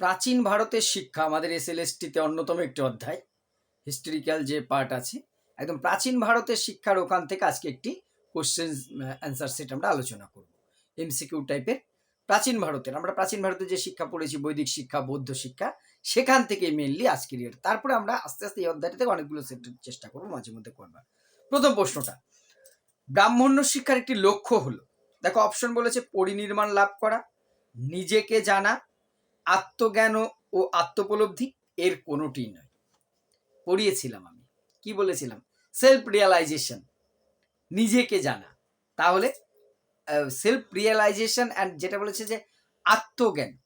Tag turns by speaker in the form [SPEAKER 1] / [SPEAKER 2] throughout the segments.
[SPEAKER 1] প্রাচীন ভারতের শিক্ষা, আমাদের এসএলএসটিতে অন্যতম একটি অধ্যায় হিস্টোরিক্যাল যে পার্ট আছে, একদম প্রাচীন ভারতের শিক্ষার ওখান থেকে আজকে একটি কোশ্চেন অ্যান্সার সেট আমরা আলোচনা করব। এমসিকিউ টাইপের প্রাচীন ভারতের, আমরা প্রাচীন ভারতের যে শিক্ষা পড়েছি, বৈদিক শিক্ষা, বৌদ্ধ শিক্ষা, সেখান থেকে মেনলি আজকের ইয়ের তারপরে আমরা আস্তে আস্তে এই অধ্যায়টা থেকে অনেকগুলো সেট চেষ্টা করব, মাঝে মধ্যে করবার প্রথম প্রশ্নটা, ব্রাহ্মণ্য শিক্ষার একটি লক্ষ্য হলো, দেখো অপশন বলেছে পরিনির্মাণ লাভ করা, নিজেকে জানা আত্মজ্ঞান ও- আত্মোপলব্ধি এর কোনোটি নয়। পড়িয়েছিলাম আমি। কি বলেছিলাম? সেলফ রিয়ালাইজেশন নিজেকে জানা। তাহলে সেলফ রিয়ালাইজেশন অ্যান্ড যেটা বলেছে যে আত্মজ্ঞান।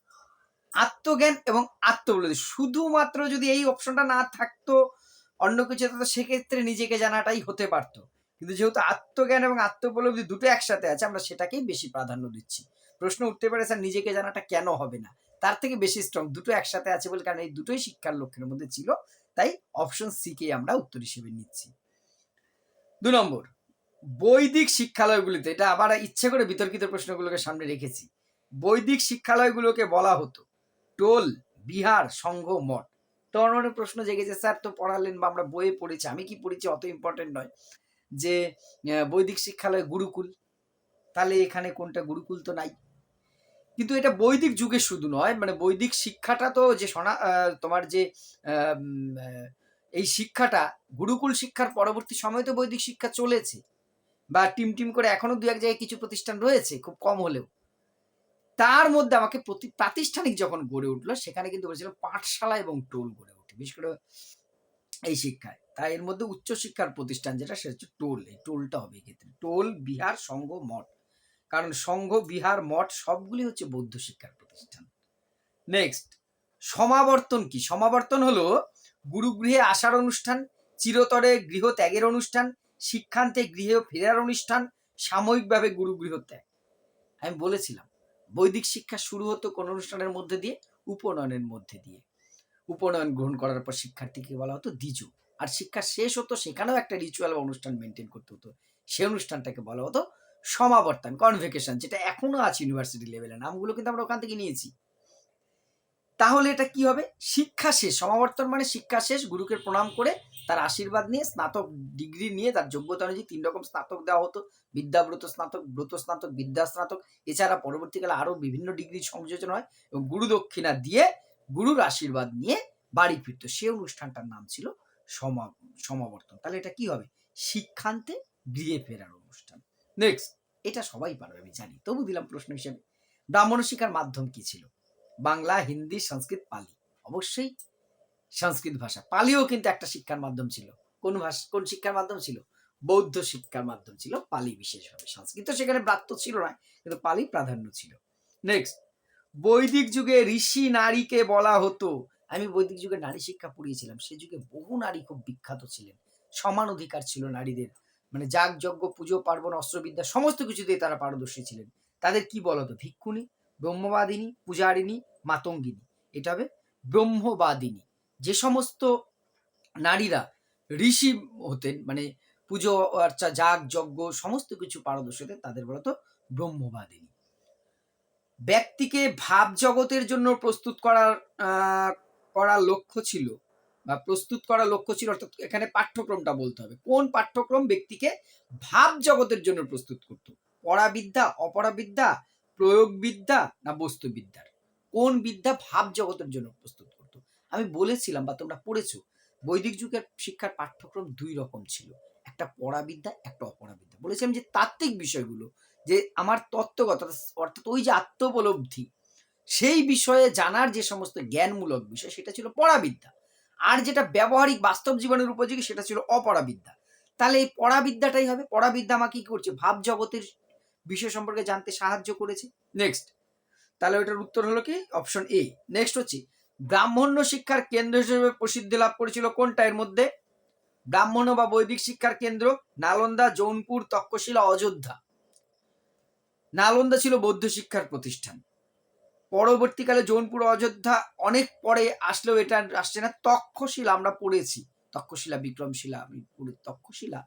[SPEAKER 1] আত্মজ্ঞান এবং আত্মোপলব্ধি। শুধুমাত্র যদি এই অপশনটা না থাকতো, অন্য কিছু হতো, সেক্ষেত্রে নিজেকে জানাটাই হতে পারতো। কিন্তু যেহেতু আত্মজ্ঞান এবং আত্মোপলব্ধি দুটো একসাথে আছে, আমরা সেটাকেই বেশি প্রাধান্য দিচ্ছি। প্রশ্ন উঠতে পারে, স্যার, নিজেকে জানাটা কেন হবে না? তার থেকে বেশি স্ট্রং দুটো একসাথে আছে বলে, কারণ এই দুটোই শিক্ষার লক্ষ্যের মধ্যে ছিল। তাই অপশন সি কে আমরা উত্তর হিসেবে নিচ্ছি। দু নম্বর, বৈদিক শিক্ষালয়গুলিতে, এটা আবার ইচ্ছে করে বিতর্কিত প্রশ্নগুলোকে সামনে রেখেছি। বৈদিক শিক্ষালয়গুলোকে বলা হতো, টোল, বিহার, সংঘ, মঠ। তো মনে প্রশ্ন জেগেছে, স্যার তো পড়ালেন বা আমরা বইয়ে পড়েছি, আমি কি পড়েছি অত ইম্পর্টেন্ট নয়। যে বৈদিক শিক্ষালয় গুরুকুল, তাহলে এখানে কোনটা গুরুকুল তো নাই। কিন্তু এটা বৈদিক যুগে শুধু নয় মানে বৈদিক শিক্ষাটা তো যে সনা তোমার যে এই শিক্ষাটা গুরুকুল শিক্ষার পরবর্তী সময় তো বৈদিক শিক্ষা চলেছে বা টিম টিম করে এখনও দু এক জায়গায় কিছু প্রতিষ্ঠান রয়েছে, খুব কম হলেও। তার মধ্যে আমাকে প্রতি, প্রাতিষ্ঠানিক যখন গড়ে উঠল, সেখানে কিন্তু বলেছিল পাঠশালা এবং টোল গড়ে ওঠে, বিশেষ করে এই শিক্ষায়। তাই এর মধ্যে উচ্চ শিক্ষার প্রতিষ্ঠান যেটা, সেটা হচ্ছে টোল। এই টোলটা হবে এক্ষেত্রে। টোল, বিহার, সংঘ, মঠ। কারণ সংঘ, বিহার, মঠ সবগুলি হচ্ছে বৌদ্ধ শিক্ষার প্রতিষ্ঠান। নেক্সট সমাবর্তন কি? সমাবর্তন হলো গুরুগৃহে আসার অনুষ্ঠান, চিরতরে গৃহ ত্যাগের অনুষ্ঠান, শিক্ষান্তে গৃহে ফেরার অনুষ্ঠান, সাময়িকভাবে গুরুগৃহ ত্যাগ। আমি বলেছিলাম, বৈদিক শিক্ষা শুরু হতো কোন অনুষ্ঠানের মধ্যে দিয়ে? উপনয়নের মধ্যে দিয়ে। উপনয়ন গ্রহণ করার পর শিক্ষার্থীকে বলা হতো দ্বিজু। আর শিক্ষা শেষ হতো, সেখানেও একটা রিচুয়াল অনুষ্ঠান মেনটেন করতে হতো। সেই অনুষ্ঠানটাকে বলা হতো সমাবর্তন কনভেকেশন যেটা এখনও আছে ইউনিভার্সিটি লেভেলে নামগুলো কিন্তু আমরা ওখান থেকে নিয়েছি। তাহলে এটা কি হবে? শিক্ষা শেষ। সমাবর্তন মানে শিক্ষা শেষ, গুরুকে প্রণাম করে তার আশীর্বাদ নিয়ে স্নাতক ডিগ্রি নিয়ে তার যোগ্যতা অনুযায়ী তিন রকম স্নাতক দেওয়া হতো। বিদ্যাব্রত স্নাতক, ব্রত স্নাতক, বিদ্যা স্নাতক। এছাড়া পরবর্তীকালে আরও বিভিন্ন ডিগ্রি সংযোজন হয় এবং গুরু দক্ষিণা দিয়ে গুরুর আশীর্বাদ নিয়ে বাড়ি ফিরতো। সে অনুষ্ঠানটার নাম ছিল সমা সমাবর্তন। তাহলে এটা কি হবে? শিক্ষান্তে গৃহে ফেরার অনুষ্ঠান। নেক্সট এটা সবাই পারবে, আমি জানি। তবু দিলাম প্রশ্ন হিসেবে। ব্রাহ্মণ শিক্ষার মাধ্যম কি ছিল? বাংলা, হিন্দি, সংস্কৃত, পালি। অবশ্যই সংস্কৃত ভাষা। পালিও কিন্তু একটা শিক্ষার মাধ্যম ছিল। কোন ভাষা, কোন শিক্ষার মাধ্যম ছিল? বৌদ্ধ শিক্ষার মাধ্যম ছিল, পালি বিশেষভাবে। সংস্কৃত সেখানে ব্রাত্য ছিল না, কিন্তু পালি প্রাধান্য ছিল। নেক্সট বৈদিক যুগে ঋষি নারীকে বলা হতো। আমি বৈদিক যুগে নারী শিক্ষা পড়িয়েছিলাম। সে যুগে বহু নারী খুব বিখ্যাত ছিলেন। সমান অধিকার ছিল নারীদের। মানে যাগ যজ্ঞ পুজো, পার্বণ, অস্ত্রবিদ্যা সমস্ত কিছুতেই তারা পারদর্শী ছিলেন। তাদের কি বলতো ভিক্ষুণী, ব্রহ্মবাদিনী, পূজারিণী, মাতঙ্গিনী। এটা হবে ব্রহ্মবাদিনী। যে সমস্ত নারীরা ঋষি হতেন মানে পুজো আর্চা যাগ যজ্ঞ সমস্ত কিছু পারদর্শী হতেন, তাদের বলতো ব্রহ্মবাদিনী। ব্যক্তিকে ভাব জগতের জন্য প্রস্তুত করার করার লক্ষ্য ছিল বা প্রস্তুত করার লক্ষ্য ছিল, অর্থাৎ এখানে পাঠ্যক্রমটা বলতে হবে। কোন পাঠ্যক্রম ব্যক্তিকে ভাব জগতের জন্য প্রস্তুত করত? পড়াবিদ্যা অপরাবিদ্যা প্রয়োগবিদ্যা না বস্তুবিদ্যার? কোন বিদ্যা ভাব জগতের জন্য প্রস্তুত করত? আমি বলেছিলাম বা তোমরা পড়েছো, বৈদিক যুগের শিক্ষার পাঠ্যক্রম দুই রকম ছিল। একটা পড়াবিদ্যা, একটা অপরাবিদ্যা বলেছিলাম যে তাত্ত্বিক বিষয়গুলো, যে আমার তত্ত্বগত, অর্থাৎ ওই যে আত্মোপলব্ধি, সেই বিষয়ে জানার যে সমস্ত জ্ঞানমূলক বিষয়, সেটা ছিল পড়াবিদ্যা। আর যেটা ব্যবহারিক বাস্তব জীবনের উপযোগী সেটা ছিল অপরাবিদ্যা। তাহলে এই পড়াবিদ্যাটাই হবে। পড়াবিদ্যা আমাকে কি করছে? ভাব জগতের বিষয় সম্পর্কে জানতে সাহায্য করেছে। নেক্সট তাহলে ওটার উত্তর হলো কি? অপশন এ নেক্সট হচ্ছে, ব্রাহ্মণ্য শিক্ষার কেন্দ্র হিসেবে প্রসিদ্ধি লাভ করেছিল কোনটা? এর মধ্যে ব্রাহ্মণ্য বা বৈদিক শিক্ষার কেন্দ্র, নালন্দা, জৌনপুর, তক্ষশিলা, অযোধ্যা। নালন্দা ছিল বৌদ্ধ শিক্ষার প্রতিষ্ঠান। পরবর্তীকালে জৌনপুর অযোধ্যা অনেক পরে আসলেও এটা আসছে না। তক্ষশিলা আমরা পড়েছি। তক্ষশিলা বিক্রমশিলা আমি পড়ে তক্ষশিলা।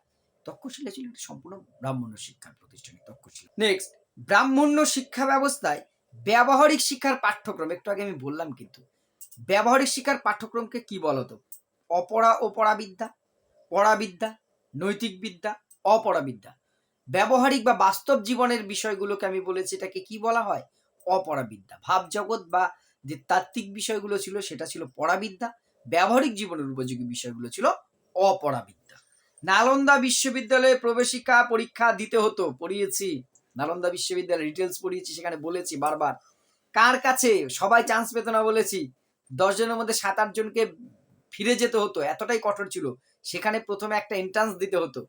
[SPEAKER 1] তক্ষশিলা ছিল সম্পূর্ণ ব্রাহ্মণ্য শিক্ষার প্রতিষ্ঠান তক্ষশিলা। নেক্সট ব্রাহ্মণ্য শিক্ষা ব্যবস্থায় ব্যবহারিক শিক্ষার পাঠ্যক্রম একটু আগে আমি বললাম কিন্তু ব্যবহারিক শিক্ষার পাঠ্যক্রমকে কি বলতো? অপরা ও পরাবিদ্যা পরাবিদ্যা নৈতিক বিদ্যা অপরাবিদ্যা। ব্যবহারিক বা বাস্তব জীবনের বিষয়গুলোকে আমি বলেছি এটাকে কি বলা হয়? অপরাবিদ্যা। ভাবজগৎ বা যে তাত্ত্বিক বিষয়গুলো ছিল, সেটা ছিল পরাবিদ্যা। ব্যবহারিক জীবনের উপযোগী বিষয়গুলো ছিল অপরাবিদ্যা। নালন্দা বিশ্ববিদ্যালয়ে প্রবেশিকা পরীক্ষা দিতে হতো, পড়িয়েছি। নালন্দা বিশ্ববিদ্যালয়ে ডিটেলস পড়িয়েছি, সেখানে বলেছি বারবার, কার কাছে? সবাই চান্স পেত না, বলেছি। দশ জনের মধ্যে সাত আট জনকে ফিরে যেতে হতো, এতটাই কঠোর ছিল। সেখানে প্রথমে একটা এন্ট্রান্স দিতে হতো।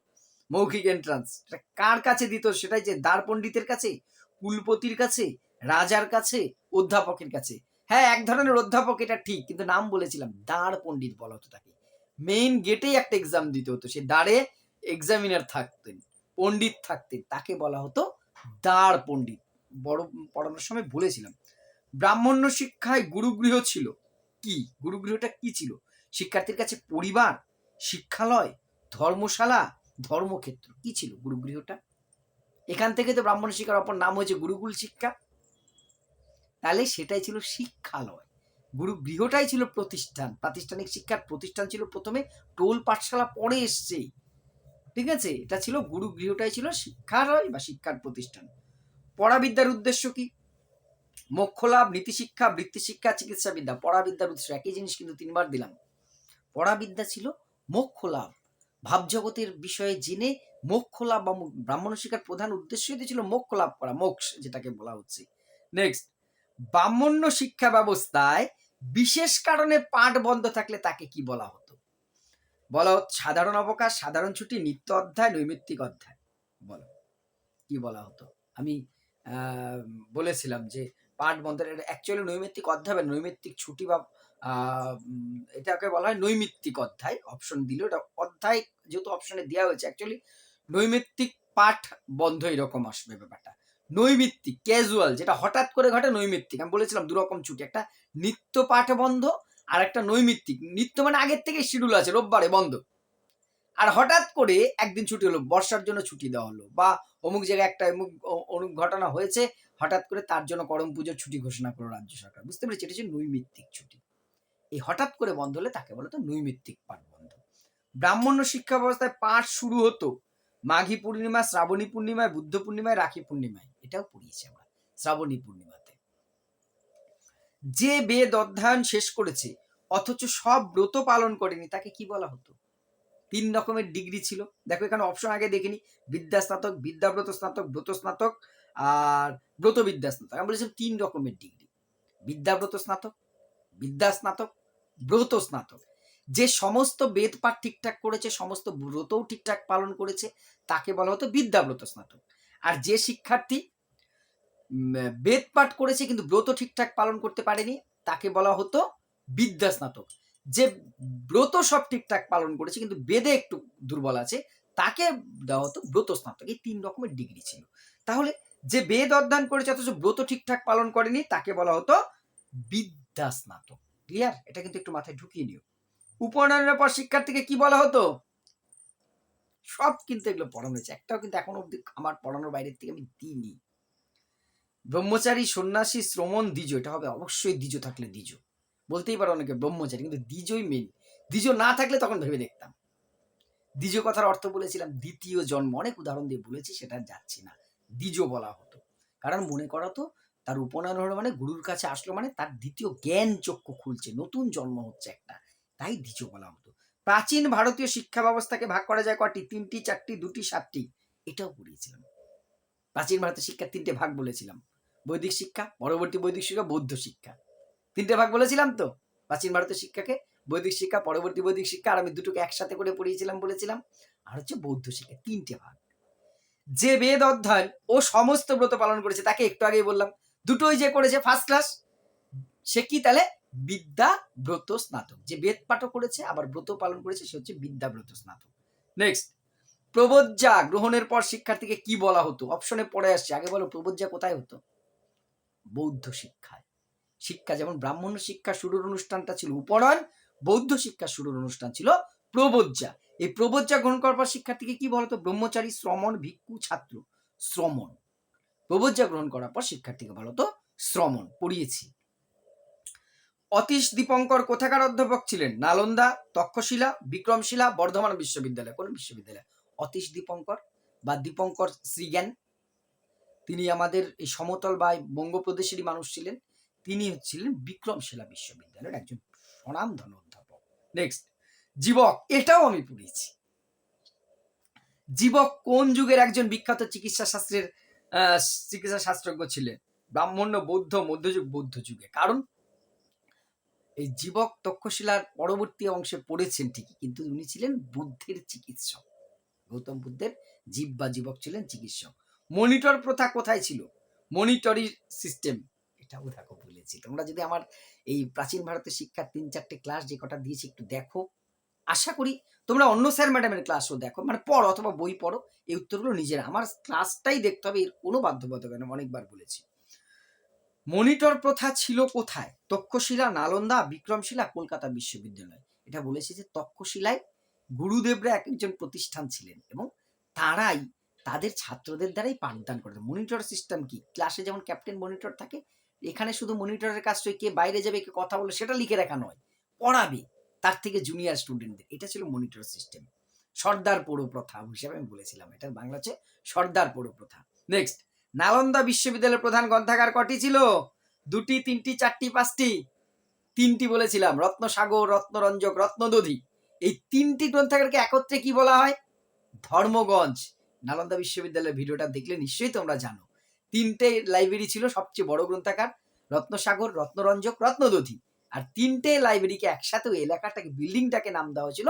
[SPEAKER 1] মৌখিক এন্ট্রান্স কার কাছে দিত? সেটাই যে দ্বার পণ্ডিতের কাছে, কুলপতির কাছে, রাজার কাছে, অধ্যাপকের কাছে। হ্যাঁ এক ধরনের অধ্যাপক, এটা ঠিক, কিন্তু নাম বলেছিলাম দাঁড় পণ্ডিত বলা হতো তাকে। মেইন গেটেই একটা এক্সাম দিতে হতো, সে দাঁড়ে এক্সামিনার থাকতেন, পণ্ডিত থাকতেন, তাকে বলা হতো দাঁড় পণ্ডিত। বড় পড়ানোর সময় বলেছিলাম ব্রাহ্মণ্য শিক্ষায় গুরুগৃহ ছিল, কি? গুরুগৃহটা কি ছিল? শিক্ষার্থীর কাছে পরিবার, শিক্ষালয়, ধর্মশালা ধর্মক্ষেত্র। কি ছিল গুরুগৃহটা? এখান থেকে তো ব্রাহ্মণ শিক্ষার অপর নাম হয়েছে গুরুকুল শিক্ষা। তাহলে সেটাই ছিল শিক্ষালয়। গুরুগৃহটাই ছিল প্রতিষ্ঠান। প্রাতিষ্ঠানিক শিক্ষার প্রতিষ্ঠান ছিল প্রথমে। টোল পাঠশালা পরে এসছে। ঠিক আছে? এটা ছিল গুরুগৃহটাই ছিল শিক্ষালয় বা শিক্ষার প্রতিষ্ঠান। পড়াবিদ্যার উদ্দেশ্য কি? মোক্ষ লাভ নীতিশিক্ষা, বৃত্তিশিক্ষা চিকিৎসা বিদ্যা পড়াবিদ্যার উদ্দেশ্য। একই জিনিস কিন্তু তিনবার দিলাম। পড়াবিদ্যা ছিল মোক্ষ লাভ ভাবজগতের বিষয়ে জেনে মোক্ষ লাভ বা ব্রাহ্মণ শিক্ষার প্রধান উদ্দেশ্যই ছিল মোক্ষ লাভ করা, মোক্ষ যেটাকে বলা হচ্ছে। নেক্সট ব্রাহ্মণ্য শিক্ষা ব্যবস্থায় বিশেষ কারণে পাঠ বন্ধ থাকলে তাকে কি বলা হতো? বলা, সাধারণ অবকাশ, সাধারণ ছুটি, নিত্য অধ্যায়, নৈমিত্তিক অধ্যায়। বলো, কি বলা হতো? আমি বলেছিলাম যে পাঠ বন্ধ অ্যাকচুয়ালি নৈমিত্তিক অধ্যায় নৈমিত্তিক ছুটি বা এটাকে বলা হয় নৈমিত্তিক অধ্যায়। অপশন দিল। এটা অধ্যায় যেহেতু অপশনে দেওয়া হয়েছে অ্যাকচুয়ালি নৈমিত্তিক পাঠ বন্ধ এরকম আসবে ব্যাপারটা। নৈমিত্তিক ক্যাজুয়াল যেটা হঠাৎ করে ঘটে নৈমিত্তিক। আমি বলেছিলাম দুরকম ছুটি, একটা নিত্য পাঠ বন্ধ আর একটা নৈমিত্তিক। নিত্য মানে আগের থেকে শিডিউল আছে, রোববারে বন্ধ। আর হঠাৎ করে একদিন ছুটি হলো, বর্ষার জন্য ছুটি দেওয়া হলো বা অমুক জায়গায় একটা অমুক অমুক ঘটনা হয়েছে, হঠাৎ করে তার জন্য করম পুজোর ছুটি ঘোষণা করল রাজ্য সরকার। বুঝতে পেরেছি? এটা হচ্ছে নৈমিত্তিক ছুটি। এই হঠাৎ করে বন্ধ হলে তাকে বলতো নৈমিত্তিক পাঠ বন্ধ। ব্রাহ্মণ্য শিক্ষা ব্যবস্থায় পাঠ শুরু হতো। মাঘী পূর্ণিমা, শ্রাবণী পূর্ণিমায়, বুদ্ধ পূর্ণিমায়, রাখি পূর্ণিমায়। এটাও পড়িয়েছি আমরা, শ্রাবণী পূর্ণিমাতে। যে বেদ অধ্যয়ন শেষ করেছে, অথচ সব ব্রত পালন করেনি, তাকে কি বলা হতো? তিন রকমের ডিগ্রি ছিল। দেখো এখানে অপশন আগে দেখিনি বিদ্যা স্নাতক, বিদ্যাব্রত স্নাতক, ব্রত স্নাতক আর ব্রত বিদ্যা স্নাতক। আমি বলেছিলাম তিন রকমের ডিগ্রি। বিদ্যাব্রত স্নাতক বিদ্যা স্নাতক, ব্রত স্নাতক। যে সমস্ত বেদ পাঠ ঠিকঠাক করেছে, সমস্ত ব্রতও ঠিকঠাক পালন করেছে, তাকে বলা হতো বিদ্যাব্রত স্নাতক। আর যে শিক্ষার্থী বেদ পাঠ করেছে কিন্তু ব্রত ঠিকঠাক পালন করতে পারেনি, তাকে বলা হতো বিদ্যা স্নাতক। যে ব্রত সব ঠিকঠাক পালন করেছে, কিন্তু বেদে একটু দুর্বল আছে, তাকে দেওয়া হতো ব্রত স্নাতক। এই তিন রকমের ডিগ্রি ছিল। তাহলে যে বেদ অধ্যয়ন করেছে, অথচ ব্রত ঠিকঠাক পালন করেনি, তাকে বলা হতো বিদ্যা স্নাতক ক্লিয়ার এটা কিন্তু একটু মাথায় ঢুকিয়ে নিও। উপনয়নের পর শিক্ষার্থীকে কি বলা হতো? সব কিন্তু এগুলো পড়ানো হয়েছে। একটাও কিন্তু এখনও অব্দি আমার পড়ানোর বাইরের থেকে আমি দিইনি। ব্রহ্মচারী সন্ন্যাসী শ্রমণ দ্বিজ, এটা হবে অবশ্যই দ্বিজ থাকলে দ্বিজ। বলতেই পারো অনেকে ব্রহ্মচারী, কিন্তু দ্বিজই মেন দ্বিজ না থাকলে তখন ভেবে দেখতাম। দ্বিজ কথার অর্থ বলেছিলাম দ্বিতীয় জন্ম। অনেক উদাহরণ দিয়ে বলেছি, সেটা যাচ্ছি না। দ্বিজ বলা হতো। কারণ মনে করা তো তার উপনয়ন মানে গুরুর কাছে আসলো মানে তার দ্বিতীয় জ্ঞান চক্ষু খুলছে, নতুন জন্ম হচ্ছে একটা। তাই দ্বিজ বলা হতো। প্রাচীন ভারতীয় শিক্ষা ব্যবস্থাকে ভাগ করা যায় কটি? তিনটি, চারটি, দুটি, সাতটি। এটাও পড়িয়েছিলাম। প্রাচীন ভারতের শিক্ষা তিনটে ভাগ বলেছিলাম। বৈদিক শিক্ষা, পরবর্তী বৈদিক শিক্ষা, বৌদ্ধ শিক্ষা। তিনটে ভাগ বলেছিলাম তো? প্রাচীন ভারতের শিক্ষাকে? বৈদিক শিক্ষা, পরবর্তী বৈদিক শিক্ষা, আর আমি দুটোকে একসাথে করে পড়িয়েছিলাম, বলেছিলাম। আর হচ্ছে বৌদ্ধ শিক্ষা, তিনটে ভাগ। যে বেদ অধ্যয়ন ও সমস্ত ব্রত পালন করেছে, তাকে একটু আগেই বললাম দুটোই যে করেছে ফার্স্ট ক্লাস সে কি তাহলে? বিদ্যা ব্রত স্নাতক। যে বেদ পাঠও করেছে, আবার ব্রত পালন করেছে, সে হচ্ছে বিদ্যা ব্রত স্নাতক। নেক্সট প্রবজ্জা গ্রহণের পর শিক্ষার্থীকে কি বলা হতো? অপশনে পড়ে আসছে। আগে বলো প্রবজ্জা কোথায় হতো? বৌদ্ধ শিক্ষায়। শিক্ষা যেমন ব্রাহ্মণ শিক্ষা শুরুর অনুষ্ঠানটা ছিল, উপনয়ন, বৌদ্ধ শিক্ষা শুরুর অনুষ্ঠান ছিল প্রবজ্জা এই প্রবজ্জা গ্রহণ করার পর শিক্ষার্থীকে কি বলতো ব্রহ্মচারী, শ্রমণ, ভিক্ষু, ছাত্র। শ্রমণ। প্রবজ্জা গ্রহণ করার পর শিক্ষার্থীকে বলতো শ্রমণ, পড়িয়েছি। অতীশ দীপঙ্কর কোথাকার অধ্যাপক ছিলেন? নালন্দা, তক্ষশিলা, বিক্রমশিলা, বর্ধমান বিশ্ববিদ্যালয়, কোন বিশ্ববিদ্যালয়? অতীশ দীপঙ্কর বা দীপঙ্কর শ্রীজ্ঞান। তিনি আমাদের এই সমতল বা বঙ্গপ্রদেশেরই মানুষ ছিলেন। তিনি হচ্ছিলেন বিক্রমশিলা বিশ্ববিদ্যালয়ের একজন স্বনামধন্য অধ্যাপক। নেক্সট জীবক, এটাও আমি পড়িয়েছি। জীবক কোন যুগের একজন বিখ্যাত চিকিৎসা শাস্ত্রের চিকিৎসা শাস্ত্রজ্ঞ ছিলেন। ব্রাহ্মণ্য, বৌদ্ধ, মধ্যযুগ, বৌদ্ধ যুগে। কারণ এই জীবক তক্ষশিলার পরবর্তী অংশে পড়েছেন ঠিকই, কিন্তু উনি ছিলেন বুদ্ধের চিকিৎসক। গৌতম বুদ্ধের জীব বা জীবক ছিলেন চিকিৎসক। মনিটর প্রথা কোথায় ছিল? Monitorial system. এটাও দেখো বলেছি। তোমরা যদি আমার এই প্রাচীন ভারতের শিক্ষার তিন চারটে ক্লাস যে কটা দিয়েছি একটু দেখো। আশা করি তোমরা অন্য স্যার ম্যাডামের ক্লাসও দেখো। মানে পড়ো, অথবা বই পড়ো। এই উত্তরগুলো নিজের। আমার ক্লাসটাই দেখতে হবে, এর কোনো বাধ্যবাধকতা আমি অনেকবার বলেছি। মনিটর প্রথা ছিল কোথায়? তক্ষশিলা, নালন্দা, বিক্রমশিলা, কলকাতা বিশ্ববিদ্যালয়। এটা বলেছি যে তক্ষশিলায় গুরুদেবরা এক একজন প্রতিষ্ঠান ছিলেন এবং তারাই তাদের ছাত্রদের দ্বারাই পাঠদান করতেন মনিটর সিস্টেম কি? ক্লাসে যেমন ক্যাপ্টেন মনিটর থাকে, এখানে শুধু মনিটরের কাজটা কে বাইরে যাবে, কে কথা বলে সেটা লিখে রাখা নয়, পড়াবে। তার থেকে জুনিয়র স্টুডেন্টদের এটা ছিল মনিটর সিস্টেম সর্দার পৌর প্রথা হিসেবে আমি বলেছিলাম। এটা বাংলা হচ্ছে সর্দার পৌর প্রথা। নেক্সট নালন্দা বিশ্ববিদ্যালয়ের প্রধান গ্রন্থাগার কটি ছিল? দুটি, তিনটি, চারটি, পাঁচটি? তিনটি বলেছিলাম। রত্নসাগর, রত্নরঞ্জক, রত্নদধি। এই তিনটি গ্রন্থাগারকে একত্রে কি বলা হয়? ধর্মগঞ্জ। নালন্দা বিশ্ববিদ্যালয়ের ভিডিওটা দেখলে নিশ্চয়ই তোমরা জানো। তিনটে লাইব্রেরি ছিল সবচেয়ে বড় গ্রন্থাগার। রত্নসাগর, রত্নরঞ্জক, রত্নদধি। আর তিনটে লাইব্রেরিকে একসাথে ওই এলাকাটাকে বিল্ডিংটাকে নাম দেওয়া হয়েছিল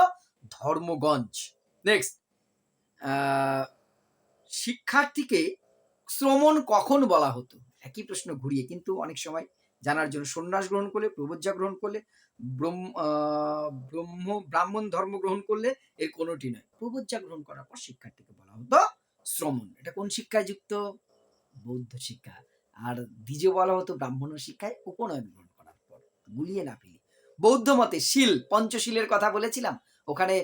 [SPEAKER 1] ধর্মগঞ্জ। নেক্সট শিক্ষার্থীকে শ্রমণ কখন বলা হতো? একই প্রশ্ন ঘুরিয়ে, কিন্তু অনেক সময় জানার জন্য সন্ন্যাস গ্রহণ করলে প্রবজ্জা গ্রহণ করলে, ব্রহ্ম ব্রহ্ম, ব্রাহ্মণ ধর্ম গ্রহণ করলে এর কোনোটি নয়। প্রবজ্জা গ্রহণ করার পর শিক্ষার্থীকে বলা হতো শ্রমণ। এটা কোন শিক্ষায় যুক্ত? বৌদ্ধ শিক্ষা। আর দ্বিতীয় বলা হতো ব্রাহ্মণ শিক্ষায়, উপনয়ন গ্রহণ গুলিয়ে না ফেলি। বৌদ্ধ মতে শিল, পঞ্চশীলের কথা বলেছিলাম। ওখানে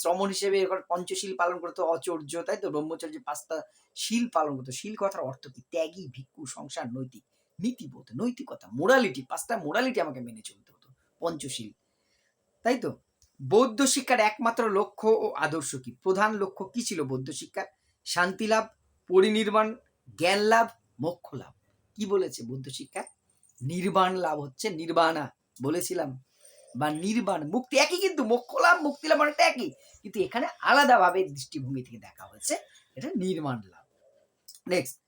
[SPEAKER 1] শ্রমণ হিসেবে পঞ্চশীল পালন করতো অচর্য, তাই তো? ব্রহ্মচর্য পাঁচটা শীল পালন করতো। শীল কথার অর্থ কি? ত্যাগী, ভিক্ষু, সংসার, নৈতিক। নীতিবোধ, নৈতিকতা মোরালিটি পাঁচটা মোরালিটি আমাকে মেনে চলতে হতো, পঞ্চশীল। তাই তো? বৌদ্ধ শিক্ষার একমাত্র লক্ষ্য ও আদর্শ কি? প্রধান লক্ষ্য কি ছিল বৌদ্ধ শিক্ষার? শান্তি লাভ পরিনির্মাণ জ্ঞান লাভ, মোক্ষ লাভ। কি বলেছে বৌদ্ধ শিক্ষা নির্বাণ লাভ হচ্ছে, নির্বাণা বলেছিলাম। বা নির্বাণ, মুক্তি একই কিন্তু, মোক্ষ লাভ, মুক্তি লাভ অনেকটা একই। কিন্তু এখানে আলাদাভাবে দৃষ্টিভঙ্গি থেকে দেখা হয়েছে, এটা নির্মাণ লাভ। নেক্সট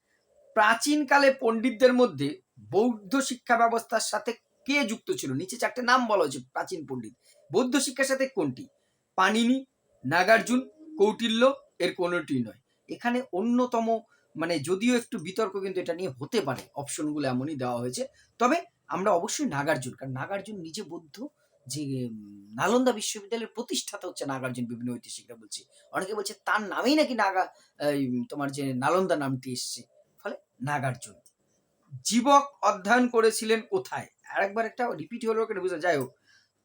[SPEAKER 1] প্রাচীনকালে পণ্ডিতদের মধ্যে বৌদ্ধ শিক্ষা ব্যবস্থার সাথে কে যুক্ত ছিল? নিচে চারটে নাম বলা হয়েছে, প্রাচীন পণ্ডিত। বৌদ্ধ শিক্ষার সাথে কোনটি? পানিনি নাগার্জুন, কৌটিল্য, এর কোনোটি নয়। এখানে অন্যতম মানে যদিও একটু বিতর্ক কিন্তু এটা নিয়ে হতে পারে অপশনগুলো এমনই দেওয়া হয়েছে। তবে আমরা অবশ্যই নাগার্জুন, কারণ নাগার্জুন নিজে বৌদ্ধ যে নালন্দা বিশ্ববিদ্যালয়ের প্রতিষ্ঠাতা হচ্ছে নাগার্জুন, বিভিন্ন ঐতিহাসিকরা বলছে। অনেকে বলছে তার নামেই নাকি নাগা তোমার যে নালন্দা নামটি এসছে। ফলে নাগার্জুন। জীবক অধ্যয়ন করেছিলেন কোথায়? আরেকবার একটা রিপিট হলো কেন বুঝা, যাই হোক।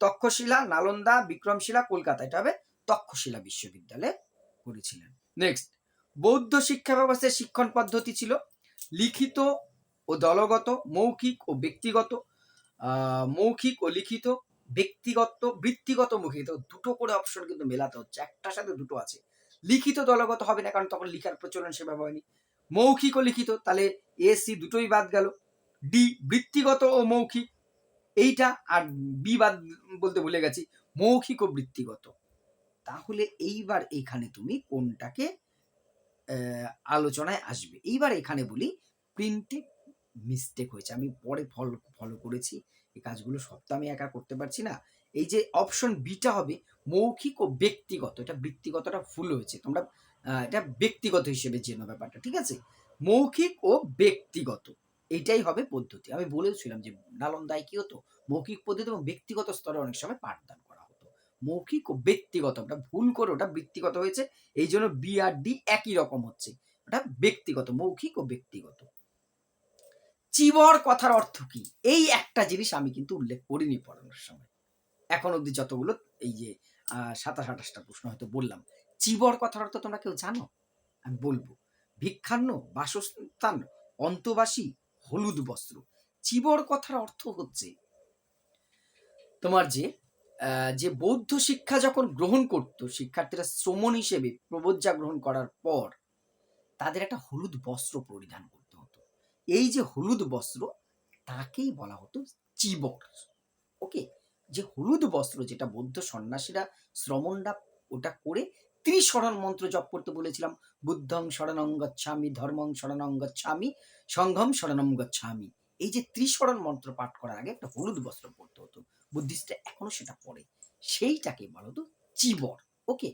[SPEAKER 1] তক্ষশিলা, নালন্দা, বিক্রমশিলা কলকাতা এটা হবে তক্ষশিলা বিশ্ববিদ্যালয়ে করেছিলেন। নেক্সট বৌদ্ধ শিক্ষা ব্যবস্থায় শিক্ষণ পদ্ধতি ছিল। লিখিত ও দলগত, মৌখিক ও ব্যক্তিগত মৌখিক ও লিখিত, ব্যক্তিগত, বৃত্তিগত, মৌখিক। দুটো করে অপশন কিন্তু মেলাতে হচ্ছে। একটার সাথে দুটো আছে। লিখিত, দলগত হবে না, কারণ তখন লিখার প্রচলন সেভাবে হয়নি। মৌখিক ও লিখিত, তাহলে এ সি দুটোই বাদ গেল। ডি বৃত্তিগত ও মৌখিক। এইটা আর বি বাদ বলতে ভুলে গেছি। মৌখিক ও বৃত্তিগত। তাহলে এইবার এখানে তুমি কোনটাকে আলোচনায় আসবে। এইবার এখানে বলি প্রিন্টে মিস্টেক হয়েছে। আমি পরে ফলো ফলো করেছি। এই কাজগুলো সব তো আমি একা করতে পারছি না। এই যে অপশন বিটা হবে, মৌখিক ও ব্যক্তিগত। এটা ব্যক্তিগতটা ভুল হয়েছে। তোমরা এটা ব্যক্তিগত হিসেবে জেনো ব্যাপারটা, ঠিক আছে? মৌখিক ও ব্যক্তিগত। এটাই হবে পদ্ধতি। আমি বলেছিলাম যে নালন্দায় কি হতো? মৌখিক পদ্ধতি এবং ব্যক্তিগত স্তরে অনেক সময় পাঠদান মৌখিক ও ব্যক্তিগত, ওটা ভুল করে ওটা ব্যক্তিগত হয়েছে, এই জন্য বি আর ডি একই রকম হচ্ছে। ওটা ব্যক্তিগত, মৌখিক ও ব্যক্তিগত। চিবর কথার অর্থ কি? এই একটা জিনিস আমি কিন্তু উল্লেখ করিনি পড়ানোর সময়। এখন অবধি যতগুলো, এই যে সাতাশ, আঠাশটা প্রশ্ন হয়তো বললাম। চিবর কথার অর্থ তোমরা কেউ জানো? আমি বলব। ভিক্ষান্ন, বাসস্থান, অন্তবাসী, হলুদ বস্ত্র। চিবর কথার অর্থ হচ্ছে তোমার যে যে বৌদ্ধ শিক্ষা যখন গ্রহণ করত, শিক্ষার্থীরা শ্রমণ হিসেবে প্রবজ্জা গ্রহণ করার পর তাদের একটা হলুদ বস্ত্র পরিধান করতে হতো। এই যে হলুদ বস্ত্র, তাকেই বলা হতো চিবর ওকে যে হলুদ বস্ত্র যেটা বৌদ্ধ সন্ন্যাসীরা শ্রমণরা ওটা করে ত্রিশরণ মন্ত্র জপ করতে বলেছিলাম। বুদ্ধং শরণং গচ্ছামি, ধর্মং শরণং গচ্ছামি সংঘম শরণম গচ্ছামি। এই যে ত্রিশরণ মন্ত্র পাঠ করার আগে একটা হলুদ বস্ত্র পরতে হতো। বুদ্ধিস্টরা এখনও সেটা পড়ে সেইটাকে বলা হতো চিবর ওকে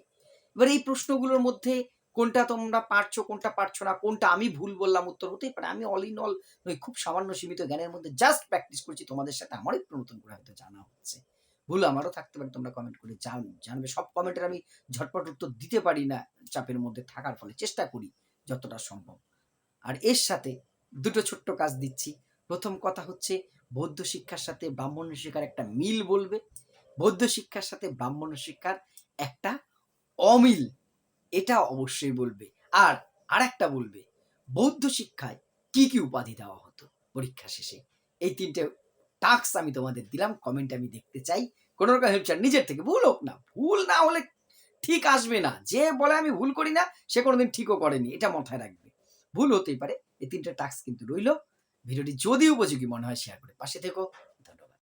[SPEAKER 1] এবার এই প্রশ্নগুলোর মধ্যে কোনটা তোমরা পারছ, কোনটা পারছ না, কোনটা আমি ভুল বললাম উত্তর হতেই পারে। আমি অল ইন অল ওই খুব সামান্য সীমিত জ্ঞানের মধ্যে জাস্ট প্র্যাকটিস করছি, তোমাদের সাথে আমার একটু নতুন করে হয়তো জানা হচ্ছে। ভুল আমারও থাকতে পারে, তোমরা কমেন্ট করে জান, জানবে। সব কমেন্টের আমি ঝটপট উত্তর দিতে পারি না, চাপের মধ্যে থাকার ফলে। চেষ্টা করি যতটা সম্ভব। আর এর সাথে দুটো ছোট্ট কাজ দিচ্ছি। প্রথম কথা হচ্ছে বৌদ্ধ শিক্ষার সাথে ব্রাহ্মণ শিক্ষার একটা মিল বলবে। বৌদ্ধ শিক্ষার সাথে ব্রাহ্মণ শিক্ষার একটা অমিল, এটা অবশ্যই বলবে। আর আরেকটা বলবে, বৌদ্ধ শিক্ষায় কি কি উপাধি দেওয়া হতো পরীক্ষা শেষে? এই তিনটে টাস্ক আমি তোমাদের দিলাম কমেন্ট আমি দেখতে চাই। কোনো রকম হেল্প চাই, নিজের থেকে ভুল হোক না, ভুল না হলে ঠিক আসবে না। যে বলে আমি ভুল করি না, সে কোনোদিন ঠিকও করেনি, এটা মাথায় রাখবে। ভুল হতেই পারে, এই তিনটে টাস্ক কিন্তু রইল। ভিডিওটি যদি উপযোগী মনে হয় শেয়ার করে পাশে থেকো।